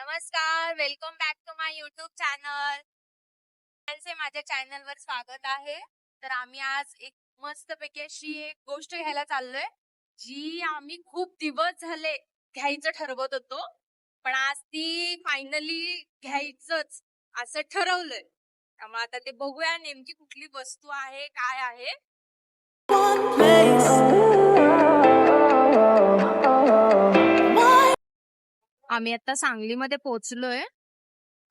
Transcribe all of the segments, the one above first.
नमस्कार welcome back to my YouTube channel माझ्या channel वर स्वागत आहे. तर आम्ही आज एक मस्त पैकी अशी एक गोष्ट घ्यायला चाललोय जी आम्ही खूप दिवस झाले घ्यायचं ठरवत होतो पण आज ती फायनली घ्यायचंच असं ठरवलंय. त्यामुळे आता ते बघूया नेमकी कुठली वस्तू आहे काय आहे. आम्ही आता सांगलीमध्ये पोहोचलोय.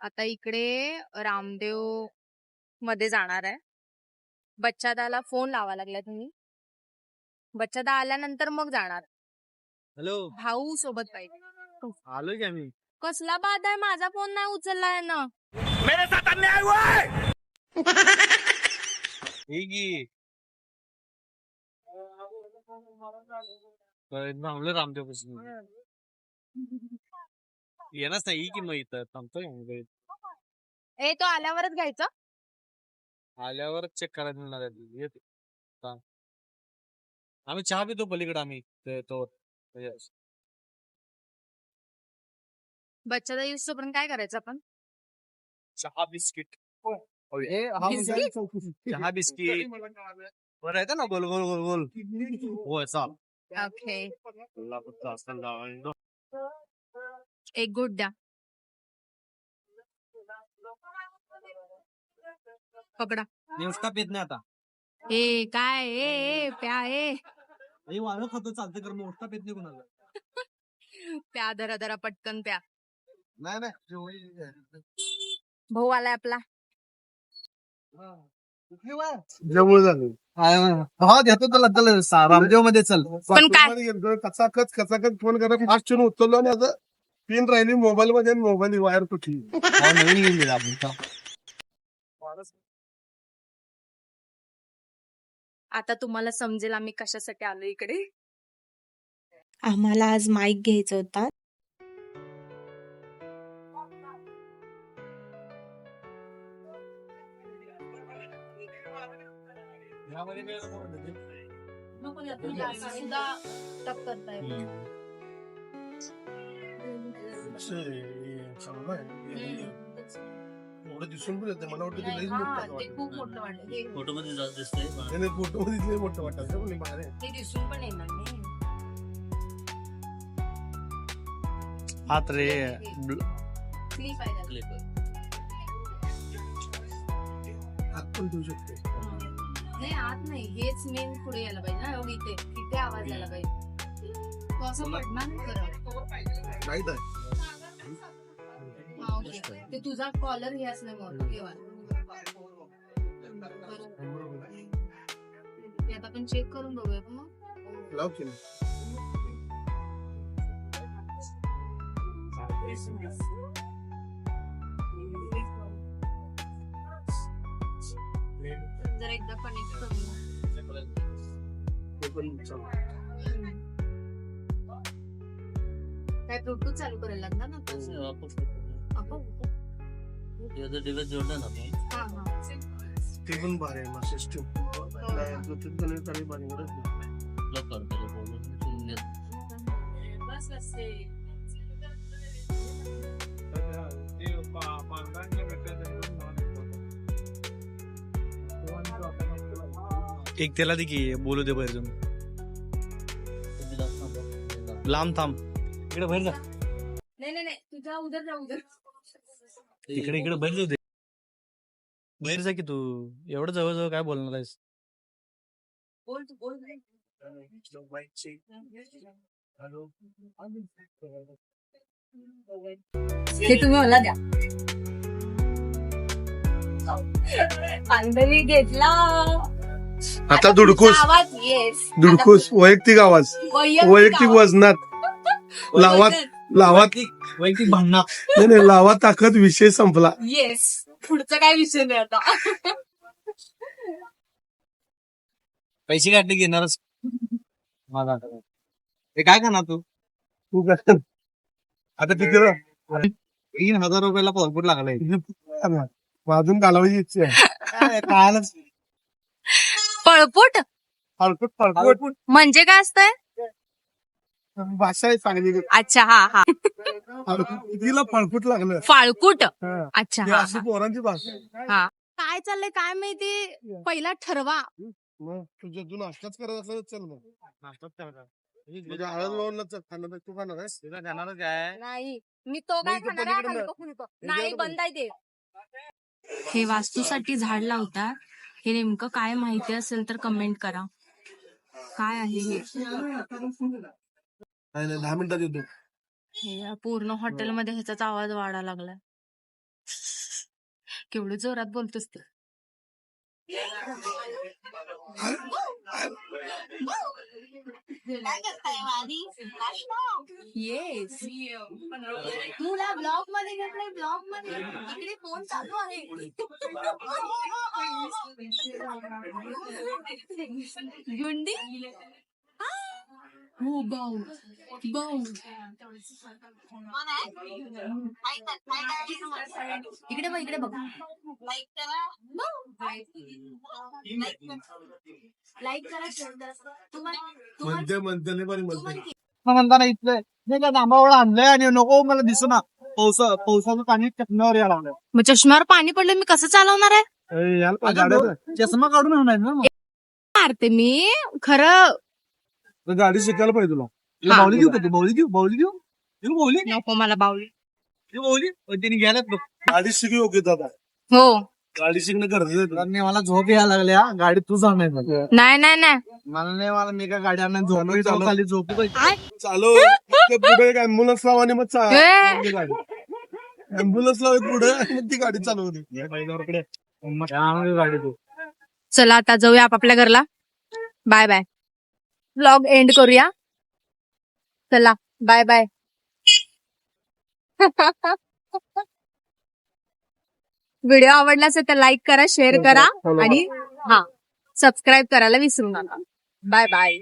आता इकडे रामदेवमध्ये जाणार आहे. बच्चादाला फोन लावा लागला तुम्ही. बच्चादा आल्यानंतर मग जाणार. हॅलो. भाऊ सोबत पाहिजे आलोय की आम्ही. कसला बाद आहे? माझा फोन नाही उचललाय ना हे! की? थांबलो रामदेवपासून. येणार नाही की मग इथं थांबतोय आम्ही घरी. ए तो आल्यावरच घ्यायचं? आल्यावर चेक करायला मिळणार आहे. येते हा. आम्ही चहा पितो पलीकडे आम्ही. ते- म्हणजे युस तोपर्यंत काय करायचं आपण? चहा बिस्किट. चहा बिस्किट. बरं येतं ना? गोल गोल गोल गोल. होय चाल. ओके. एक गुड द्या पकडा. उसका पेत नाही आता. ए काय? ए ए प्या ए. हे वाळं खातो चालतं कर मग उसका पेत नाही कोणाला. प्या धरा धरा पटकन प्या. नाही नाही भाऊ आलाय आपला. जवळ झालं. हा देतो तुला चल रामदेवमध्ये चल. पण काय? कचाकच कचाकच फोन करा. फास्ट उचललो आणि आता पिन राहिली मोबाईल मध्ये मोबाईल वायर तुटली. नवीन घेऊन दिला आपण. आता तुम्हाला समजेल आम्ही कशासाठी आलो इकडे. आम्हाला आज माईक घ्यायचा होता. एवढं दिसून पण येते मला वाटतं ते लईच मोठं. खूप फोटो मध्ये जास्त दिसतंय नाही, नाही, फोटो मध्ये लई मोठं वाटतं पण हे बाहेर आहे. ते दिसून पण येणार नाही हात रे आहे त्याला. हात पण ठेवू शकते नाही आत नाही हेच मेन पुढे यायला पाहिजे ना एवढी इथे तिथे आवाज यायला पाहिजे तो असं पडणार नाही हा, ओके. ते तुझा कॉलर हे असल्यामुळे हे वाला. बरोबर. ते आता आपण चेक करून बघूया का मग लाव की नाही. जरा एकदा कनेक्ट करूया ते पण चालू. काय ब्लूटूथ चालू करायला लागणार ना आपण? डिवाइस जोडला ना आपण. हा हा ते पण भारी आहे सिस्टम ब्लूटूथ कनेक्ट आणि भानगडच नाही. Lock कर त्याला बोलून. शून्य. बस बस ते. एक त्याला दे की बोलू दे बाहेर जाऊन लांब थांब इकडे बाहेर जा. नाही नाही नाही तुझा उधर जा उधर. इकडे इकडे बाहेर जाऊ दे. बाहेर जा की तू. एवढं जवळ जवळ काय बोलणार आहेस? बोल तू बोल. हॅलो. हे तुम्ही मला द्या. पांढरी घेतला. आता दुडकूस आवाज येस दुडकूस वैयक्तिक आवाज. वैयक्तिक वजनात. लावा लावा वैयक्तिक भांडणं. नाही नाही लावा ताकद विषय संपला. येस पुढचा काय विषय नाही आता. पैसे काढले घेणारच माझा हे काय करणार तू? तू काय आता किती तीन हजार रुपयाला पासपोर्ट लागलाय. वाजून घालवायची इच्छा आहे. कायलाच पळपुट? फालकूट फालकूट म्हणजे काय असतंय? भाषा आहे चांगली. अच्छा हा हा. तिला फळफूट लागलं. फाळकुट हा. अच्छा हा अशी पोरांची भाषा आहे. काय चाललंय काय माहिती? पहिला ठरवा. मग तुझ्या तू नाश्ताच करत असलं तर चल मग. म्हणजे हळद लावून चल खाणार तू खाणार आहेस? तुला जाणार काय नाही मी तो काय खाणार आहे? नाही पण. बंद आहे ते. हे वास्तूसाठी झाड लावतात. हे नेमकं काय माहिती असेल तर कमेंट करा. काय आहे हे? नाही नाही दहा मिनिटात येतो. हे पूर्ण हॉटेलमध्ये ह्याचाच आवाज वाढा लागलाय. केवढं जोरात बोलतोस ते. येस तुला ब्लॉगमध्ये घेतलंय ब्लॉगमध्ये. इकडे फोन चालू आहे. गुंडी हो बाऊ बाऊ इकडे बघ इकडे बघ. लाईक करा शेअर करा. तुम्हाला म्हणते म्हणते. नाही पण म्हणते म्हणताना इथलं नाही का नांबावळ आणलंय आणि नको मला दिसना. पावसा पावसाचं पाणी चष्म्यावर यायला लागलं मग चष्म्यावर पाणी पडलं मी कसं चालवणार आहे? चष्मा काढून आणलाय ना. मारते मी. खरं तर गाडी शिकायला पाहिजे तुला. तुला हा. बाहुली घेऊ का तू बाहुली घेऊ बाहुली घेऊ बाहुली नको मला बावली. घेऊ बाहुली पण तिने घ्यायलाच बघ. गाडी शिकू योग्य दादा. हो. गाडी शिकणं गरजेचं आहे. नाही मला झोप यायला लागल्या गाडी तू जाणार नाही. नाही नाही मला नाही मला मी काय गाडी आणणार झोप चालव, चालव. खाली झोप चालव. ते पुढे एक अँब्युलन्स लाव आणि मग चा- ए! चालवते गाडी. अँब्युलन्स लाव पुढे मग ती गाडी चालवते गाडी तू. चला आता जाऊया आपापल्या घरला. Bye bye. व्लॉग एंड करूया. चला बाय बाय व्हिडिओ आवडला असेल तर लाईक करा शेअर करा आणि हा सबस्क्राईब करायला विसरू नका. Bye bye